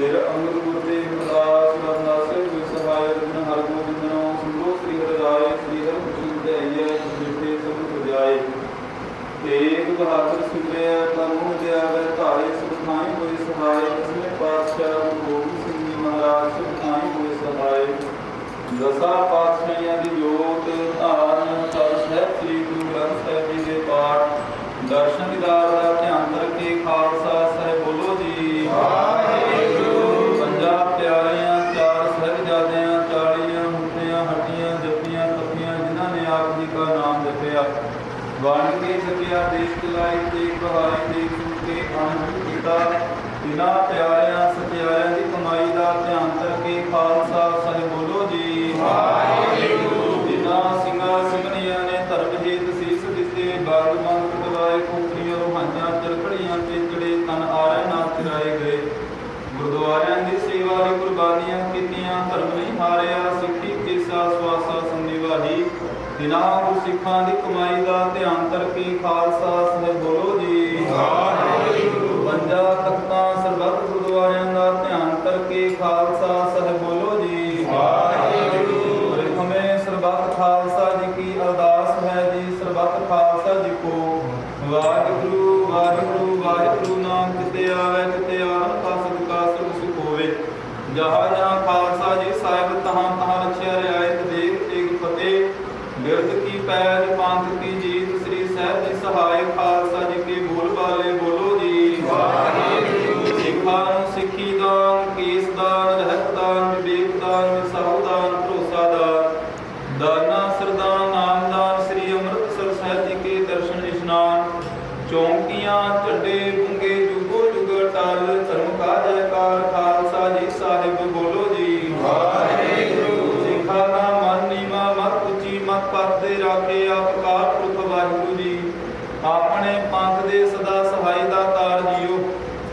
ਫਿਰ ਅੰਮ੍ਰਿਤ ਬੁੱਧੇ ਮਦਾਸ ਰਤਨਾਸੇ ਵਿੱਚ ਸਮਾਇ ਰਤਨ ਹਰ ਗੋਬਿੰਦਨੋ ਸੁਣੋ, ਸ੍ਰੀ ਹਰਿ ਰਾਏ, ਸ੍ਰੀ ਹਰਿ ਕ੍ਰਿਸ਼ਨ ਦੇ ਆਈਏ ਜਿਤੇ ਸਭ ਬਜਾਏ ਏਕ ਬਹਾਦਰ ਸੁਮਿਆ ਕਰਮ ਦਿਆਵੇ, ਧਾਰੇ ਸੁਖਾਈ ਹੋਏ ਸਹਾਇ ਜਿਸਨੇ ਪਾਤਸ਼ਾਹ ਗੋਬਿੰਦ ਸਿੰਘ ਜੀ ਮਹਾਰਾਜ ਸੁਖਾਈ ਹੋਏ ਸਹਾਇ ਦਸਾ ਪਾਤਸ਼ਾਹਾਂ ਦੀ ਜੋਤ, ਧਾਰਨ ਕਰ ਸਹਿ ਸ੍ਰੀ ਗੁਰੂ ਗ੍ਰੰਥ ਸਾਹਿਬ ਜੀ ਦੇ ਪਾਠ, ਦਰਸ਼ਨ ਦੀਦਾਰ ਦਾ ਵਾਣ ਕੇ ਸਤਿਆ ਦੇਖ ਲਾਇ ਤੇ ਬਹਾਇ ਇਨਾ ਉਹ ਸਿੱਖਾਂ ਦੀ ਕਮਾਈ ਦਾ ਧਿਆਨ ਕਰਕੇ ਖਾਲਸਾ ਸਹਿਬ ਬੋਲੋ ਜੀ। ਵਾਹਿਗੁਰੂ। ਪੰਜਾ ਤਖਤਾਂ five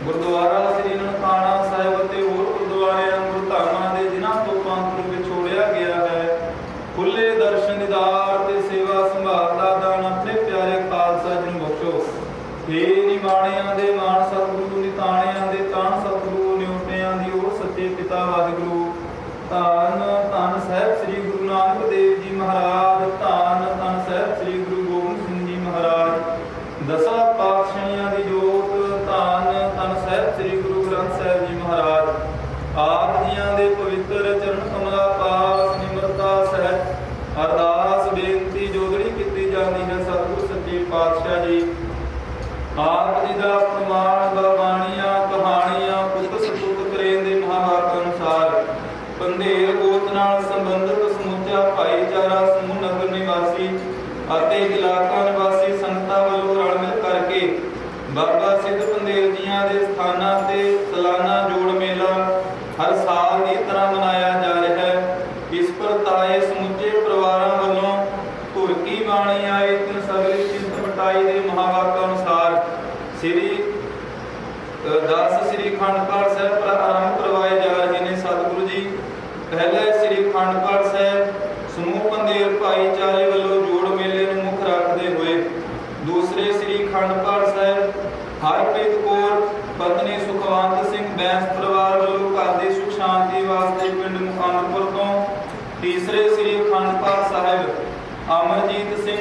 ਗੁਰਦੁਆਰਾ ਸ੍ਰੀ ਨਨਕਾਣਾ ਆਪ ਜੀਆਂ ਦੇ ਪਵਿੱਤਰ ਚਰਨ ਕਮਲਾ ਪਾਸ ਨਿਮਰਤਾ ਸਹਿਤ ਅਰਦਾਸ ਬੇਨਤੀ ਜੋਦੜੀ ਕੀਤੀ ਜਾਂਦੀ ਹੈ ਸਤਿਗੁਰ ਸੱਚੇ ਪਾਤਸ਼ਾਹ ਜੀ ਆਪ ਜੀ ਦਾ ਪ੍ਰਮਾਣ ਬਾਣੀਆਂ ਕਹਾਣੀਆਂ ਪੁੱਤ ਸਤੁਤ ਕਰੇ ਦੇ ਮਹਾਵਾਕ ਅਨੁਸਾਰ ਪੰਧੇਰ ਗੋਤ ਨਾਲ ਸੰਬੰਧਿਤ ਸਮੁੱਚਾ ਭਾਈਚਾਰਾ ਸਮੂਹ ਨਗਰ ਨਿਵਾਸੀ ਅਤੇ ਇਲਾਕਾ ਨਿਵਾਸੀ ਸੰਗਤਾਂ ਵੱਲੋਂ ਰਲ ਮਿਲ ਕਰਕੇ ਬਾਬਾ ਸਿੱਧ ਪੰਧੇਰ ਜੀਆਂ ਦੇ ਸਥਾਨਾਂ ਤੇ ਸਾਲਾਨਾ ਜੋੜ ਮੇਲਾ ਹਰ ਸਾਲ ਦੀ ਤਰ੍ਹਾਂ ਮਨਾਇਆ ਜਾ ਰਿਹਾ ਹੈ ਇਸ ਸਮੁੱਚੇ ਪਰਿਵਾਰਾਂ ਵੱਲੋਂ ਤੁਰਕੀ ਬਾਣੀ ਆਏ ਤਿਨ ਸਗਲੀ ਚਿੰਤ ਮਟਾਈ ਦੇ ਮਹਾਵਾਕ ਅਨੁਸਾਰ ਸ੍ਰੀ ਅ, ਦਸ ਸ੍ਰੀ ਖੰਡ ਪਾਠ ਸਾਹਿਬ ਪ੍ਰਾਰੰਭ ਆਰੰਭ ਕਰਵਾਏ ਜਾ ਰਹੇ ਨੇ ਸਤਿਗੁਰੂ ਜੀ ਪਹਿਲੇ ਸ੍ਰੀ ਖੰਡ ਪਾਠ ਸਾਹਿਬ ਸਮੂਹ ਪੰਦੇਰ ਭਾਈਚਾਰੇ ਵੱਲੋਂ ਜੋੜ ਮੇਲੇ ਨੂੰ ਮੁੱਖ ਰੱਖਦੇ ਹੋਏ ਦੂਸਰੇ ਸ੍ਰੀ ਖੰਡ ਪਾਠ ਸਾਹਿਬ ਹਰਪ੍ਰੀਤ ਕੌਰ ਪਤਨੀ ਸੁਖਵੰਤ ਸਿੰਘ ਬੈਂਸ ਪਰਿਵਾਰ ਵੱਲੋਂ ਘਰ ਦੀ ਸੁਖ ਸ਼ਾਂਤੀ ਵਾਸਤੇ ਪਿੰਡ ਮੁਕਾਮਪੁਰ ਤੋਂ ਤੀਸਰੇ ਸ੍ਰੀ ਅਖੰਡ ਪਾਠ ਸਾਹਿਬ ਅਮਰਜੀਤ ਸਿੰਘ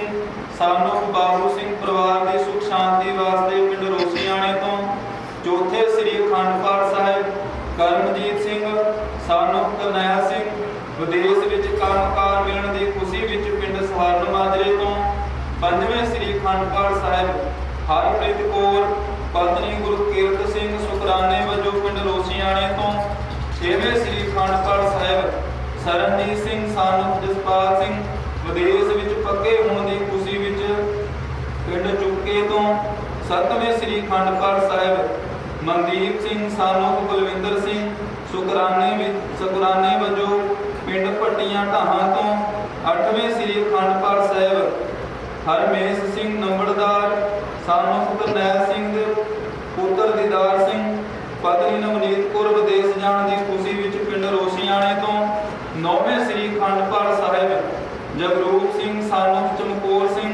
ਸਾਨੂੰ ਬਾਬੂ ਸਿੰਘ ਪਰਿਵਾਰ ਦੀ ਸੁਖ ਸ਼ਾਂਤੀ ਵਾਸਤੇ ਪਿੰਡ ਰੋਸੀਆਣੇ ਤੋਂ ਚੌਥੇ ਸ੍ਰੀ ਅਖੰਡ ਪਾਠ ਸਾਹਿਬ ਕਰਮਜੀਤ ਸਿੰਘ, ਸਾਨੋ ਕਰਨੈਲ ਸਿੰਘ, ਵਿਦੇਸ਼ ਵਿੱਚ ਕੰਮਕਾਰ ਮਿਲਣ ਦੀ ਖੁਸ਼ੀ ਵਿੱਚ ਪਿੰਡ ਸਹਾਰਨ ਮਾਜਰੇ ਤੋਂ ਪੰਜਵੇਂ ਸ੍ਰੀ ਅਖੰਡ ਪਾਠ ਸਾਹਿਬ ਹਰਪ੍ਰੀਤ ਕੌਰ, ਪਤਨੀ ਗੁਰਕੀਰਤ ਸਿੰਘ ਸੁਕਰਾਨੇ ਵਜੋਂ ਪਿੰਡ ਰੋਸੀਆਣੇ ਤੋਂ ਛੇਵੇਂ ਸ੍ਰੀ ਅਖੰਡ ਪਾਠ ਸਾਹਿਬ, ਸਰਨਜੀਤ ਸਿੰਘ, ਸਾਨੂੰ ਜਸਪਾਲ ਸਿੰਘ, ਵਿਦੇਸ਼ ਵਿੱਚ ਪੱਕੇ ਹੋਣ ਦੀ ਪਿੰਡ ਤੋਂ ਸੱਤਵੇਂ ਸ੍ਰੀ ਅਖੰਡ ਸਾਹਿਬ ਮਨਦੀਪ ਸਿੰਘ ਸਾਨੂ ਬਲਵਿੰਦਰ ਸਿੰਘ ਸੁਕਰਾਨੇ ਸੁਕਰਾਨੇ ਵਜੋਂ ਪਿੰਡ ਪੱਟੀਆਂ ਢਾਹਾਂ ਤੋਂ ਅੱਠਵੇਂ ਸ੍ਰੀ ਅਖੰਡ ਸਾਹਿਬ ਹਰਮੇਸ਼ ਸਿੰਘ ਨੰਬੜਦਾਰ ਸਾਨੂੰ ਕਰਨੈਲ ਸਿੰਘ ਪੁੱਤਰ ਦੀਦਾਰ ਸਿੰਘ, ਪਤਨੀ ਨਵਨੀਤ ਕੌਰ ਵਿਦੇਸ਼ ਜਾਣ ਦੀ ਖੁਸ਼ੀ ਵਿੱਚ ਪਿੰਡ ਰੋਸ਼ੀਆਣੇ ਤੋਂ ਨੌਵੇਂ ਸ੍ਰੀ ਅਖੰਡ ਪਾਠ ਸਾਹਿਬ ਜਗਰੂ ਸਿੰਘ ਸਾਨੂੰ ਚਮਕੌਰ ਸਿੰਘ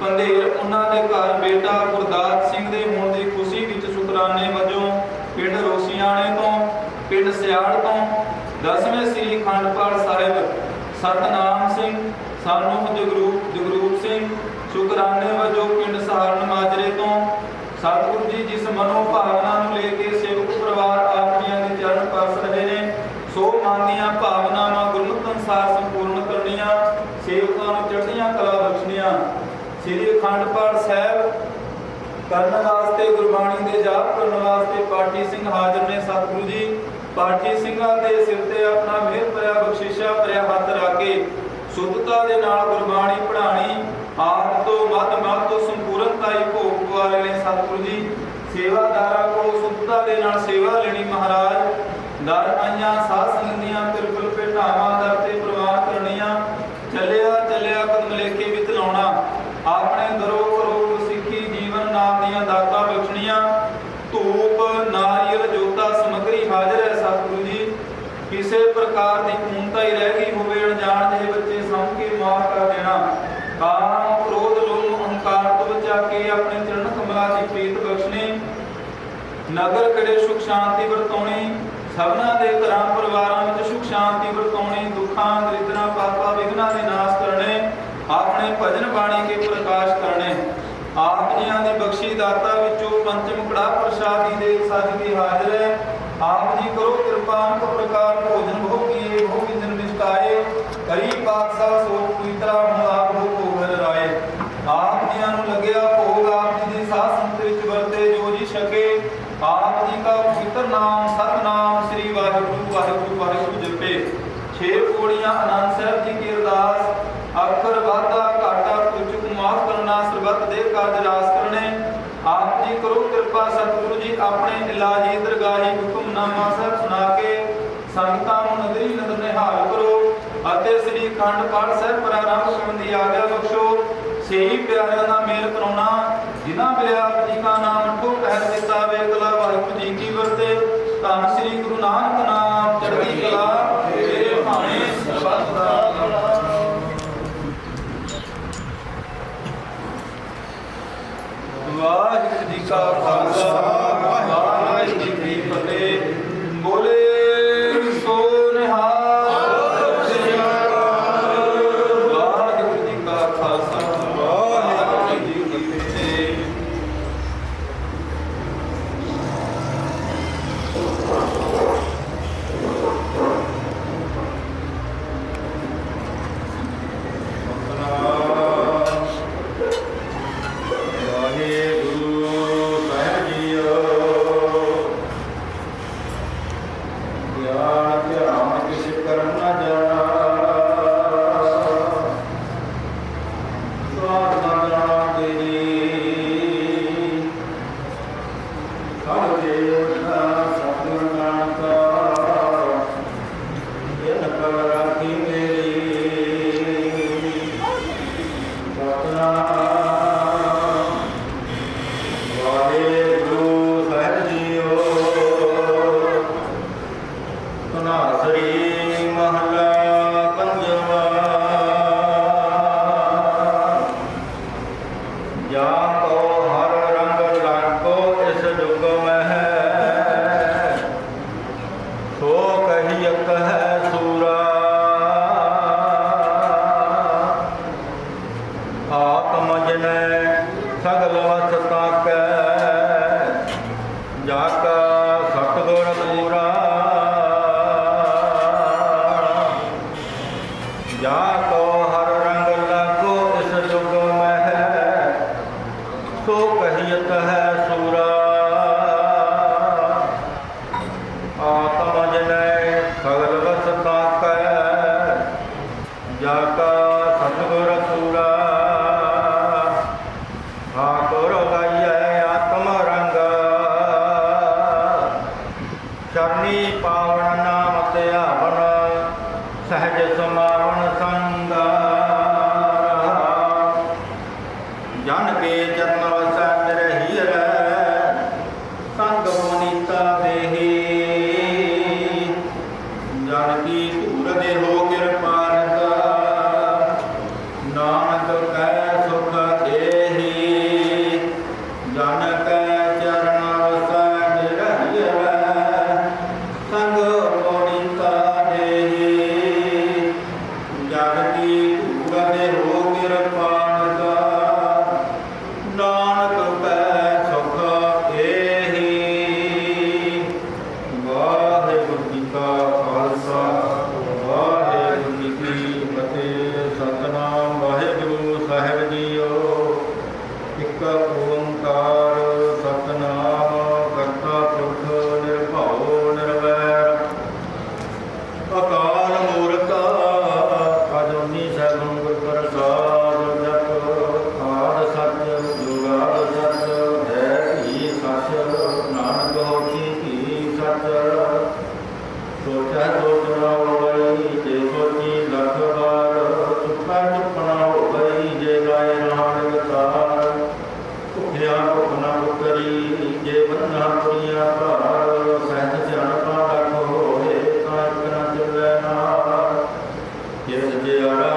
ਪੰਧੇਰ ਉਹਨਾਂ ਦੇ ਘਰ ਬੇਟਾ ਗੁਰਦਾਸ ਸਿੰਘ ਦੇ ਹੋਣ ਦੀ ਖੁਸ਼ੀ ਵਿੱਚ ਸ਼ੁਕਰਾਨੇ ਵਜੋਂ ਪਿੰਡ ਰੋਸ਼ੀਆਣੇ ਤੋਂ, ਪਿੰਡ ਸਿਆੜ ਤੋਂ ਦਸਵੇਂ ਸ੍ਰੀ ਅਖੰਡ ਸਾਹਿਬ, ਸਤਨਾਮ ਸਿੰਘ, ਸਾਨੂੰ ਜਗਰੂਪ ਜਗਰੂਪ ਸਿੰਘ, ਸ਼ੁਕਰਾਨੇ ਵਜੋਂ ਪਿੰਡ ਸਹਾਰਨ ਮਾਜਰੇ ਤੋਂ ਸਤਿਗੁਰੂ ਜੀ ਜਿਸ ਮਨੋ ਭਾਵਨਾ ਨੂੰ ਲੈ ਕੇ ਸੇਵਕ ਪਰਿਵਾਰ ਆਪਣੀਆਂ ਦੇ ਚਰਨ ਪਰਸ ਰਹੇ ਨੇ, ਸੋ ਮਨ ਦੀਆਂ ਭਾਵਨਾਵਾਂ ਗੁਰਮਤਿ ਅਨੁਸਾਰ ਸੰਪੂਰਨ ਕਰਨੀਆਂ ਸੇਵਕਾਂ ਨੂੰ ਚੜ੍ਹਦੀਆਂ ਕਲਾ ਬਖਸ਼ਣੀਆਂ ਸ੍ਰੀ ਅਖੰਡ ਪਾਠ ਸਾਹਿਬ ਕਰਨ ਵਾਸਤੇ ਗੁਰਬਾਣੀ ਦੇ ਜਾਪ ਕਰਨ ਵਾਸਤੇ ਪਾਠੀ ਸਿੰਘ ਹਾਜ਼ਰ ਨੇ। ਸਤਿਗੁਰੂ ਜੀ, ਪਾਠੀ ਸਿੰਘਾਂ ਦੇ ਸਿਰ ਤੇ ਆਪਣਾ ਮਿਹਰ ਭਰਿਆ ਬਖਸ਼ਿਸ਼ਾ ਭਰਿਆ ਹੱਥ ਰੱਖ ਕੇ ਸੁੱਧਤਾ ਦੇ ਨਾਲ ਗੁਰਬਾਣੀ ਪੜ੍ਹਾਣੀ ਆਪ ਤੋਂ ਮੱਧ ਮੱਧ ਤੋਂ ਸੰਪੂਰਨਤਾ ਭੋਗ ਪਵਾਏ ਨੇ ਸਤਿਗੁਰੂ ਜੀ। ਸੇਵਾਦਾਰਾਂ ਕੋਲ ਸੁੱਧਤਾ ਦੇ ਨਾਲ ਸੇਵਾ ਲੈਣੀ ਮਹਾਰਾਜ। ਦਰ ਆਈਆਂ ਸਾਧ ਸੰਗਤ ਦੀਆਂ ਬਿਲਕੁਲ ਭੇਟਾਵਾਂ ਦਰ ਤੇ ਪ੍ਰਵਾਨ ਕਰਨੀਆਂ ਚੱਲਿਆ ਚੱਲਿਆ ਕਦਮ ਲੇਖੇ ਵਿੱਚ ਲਾਉਣਾ ਆਪਣੇ ਦਰੋ ਕਰੋ ਸਿੱਖੀ ਜੀਵਨ ਨਾਮ ਦੀਆਂ ਦਾਤਾਂ ਬਖਸ਼ਣੀਆਂ ਧੂਪ ਨਾਰੀਅਲ ਜੋਤਾ ਸਮਗਰੀ ਹਾਜ਼ਰ ਹੈ ਸਤਿਗੁਰੂ ਜੀ ਕਿਸੇ ਪ੍ਰਕਾਰ ਦੀ ਕੂਨਤਾ ਹੀ ਰਹਿ ਗਈ ਹੋਵੇ ਅਣਜਾਣ ਜਿਹੇ ਬੱਚੇ ਸਮ ਕੇ ਮਾਫ ਕਰ ਦੇਣਾ ਕਾਮ ਕ੍ਰੋਧ ਲੋਭ ਅਹੰਕਾਰ ਤੋਂ ਬਚਾ ਕੇ ਆਪਣੇ ਚਰਨ ਕਮਲਾਂ ਦੀ ਪ੍ਰੀਤ ਬਖਸ਼ਣੀ ਨਗਰ ਕੜੇ ਸੁਖ ਸ਼ਾਂਤੀ ਵਰਤਾਉਣੀ, ਸਭਨਾ ਦੇ ਘਰਾਂ ਪਰਿਵਾਰਾਂ ਵਿੱਚ ਸੁਖ ਸ਼ਾਂਤੀ ਵਰਤਾਉਣੀ, ਦੁੱਖਾਂ, ਦਰਿਦਰਾਂ, ਪਾਪਾਂ, ਵਿਘਨਾਂ ਦੇ ਨਾਸ਼ ਕਰਨੇ, ਆਪਣੇ ਭਜਨ ਬਾਣੀ ਕੇ ਪ੍ਰਕਾਸ਼ ਕਰਨੇ। ਆਪ ਜੀਆਂ ਦੀ ਬਖਸ਼ੀ ਦਾਤਾ ਵਿੱਚੋਂ ਪੰਚਮ ਕੜਾ ਪ੍ਰਸ਼ਾਦੀ ਦੇ ਸਾਜਦੀ ਹਾਜ਼ਰ ਹੈ। ਆਪ ਜੀ ਕਰੋ ਕਿਰਪਾ, ਅਨਕ ਪ੍ਰਕਾਰ ਭੋਜਨ ਭੋਗੀਏ, ਭੋਗੀ ਜਨ ਨਿਸ਼ਕਾਏ। ਕਰੀ ਪਾਤਸ਼ਾਹ ਸੋ ਪਵਿੱਤਰਾ ਹੁਣ ਹੋ ਭੋਗਰ ਰਾਏ ਆਪ ਜੀਆਂ ਨੂੰ ਲੱਗਿਆ ਭੋਗ ਆਪ ਜੀ ਦੀ ਸਾਧ ਸੰਗਤ ਵਿੱਚ ਵਰਤੇ ਜੋ ਜੀ ਛਕੇ ਆਪ ਜੀ ਦਾ ਸਤਨਾਮ ਸ੍ਰੀ ਵਾਹਿਗੁਰੂ ਵਾਹਿਗੁਰੂ ਵਾਹਿਗੁਰੂ ਜਪੇ। ਛੇ ਪੌੜੀਆਂ ਆਨੰਦ ਸਾਹਿਬ ਜੀ ਕੀ ਅਰਦਾਸ, ਅੱਖਰ ਵਾਧਾ, ਘਾਟਾ ਕੁਝ ਮਾਫ ਕਰਨਾ, ਸਰਬੱਤ ਦੇ ਕਾਰਜ ਰਾਸ ਕਰਨੇ। ਆਪ ਜੀ ਕਰੋ ਕਿਰਪਾ, ਸਤਿਗੁਰੂ ਜੀ ਆਪਣੇ ਇਲਾਹੀ ਦਰਗਾਹੀ ਹੁਕਮਨਾਮਾ ਸਾਹਿਬ ਸੁਣਾ ਕੇ ਸੰਗਤਾਂ ਨੂੰ ਨਦਰੀ ਨਦਰ ਨਿਹਾਲ ਕਰੋ ਅਤੇ ਸ੍ਰੀ ਅਖੰਡ ਪਾਠ ਸਾਹਿਬ ਪ੍ਰਾਰੰਭ ਕਰਨ ਦੀ ਆਗਿਆ ਬਖਸ਼ੋ। ਸਹੀ ਪਿਆਰਿਆਂ ਦਾ ਮੇਲ ਕਰਾਉਣਾ, ਜਿਨ੍ਹਾਂ ਮਿਲਿਆ ਜੀ ਦਾ ਨਾਮ ਠੋ ਆਤਮ ਜਨੈ Aye. 别人的爹要让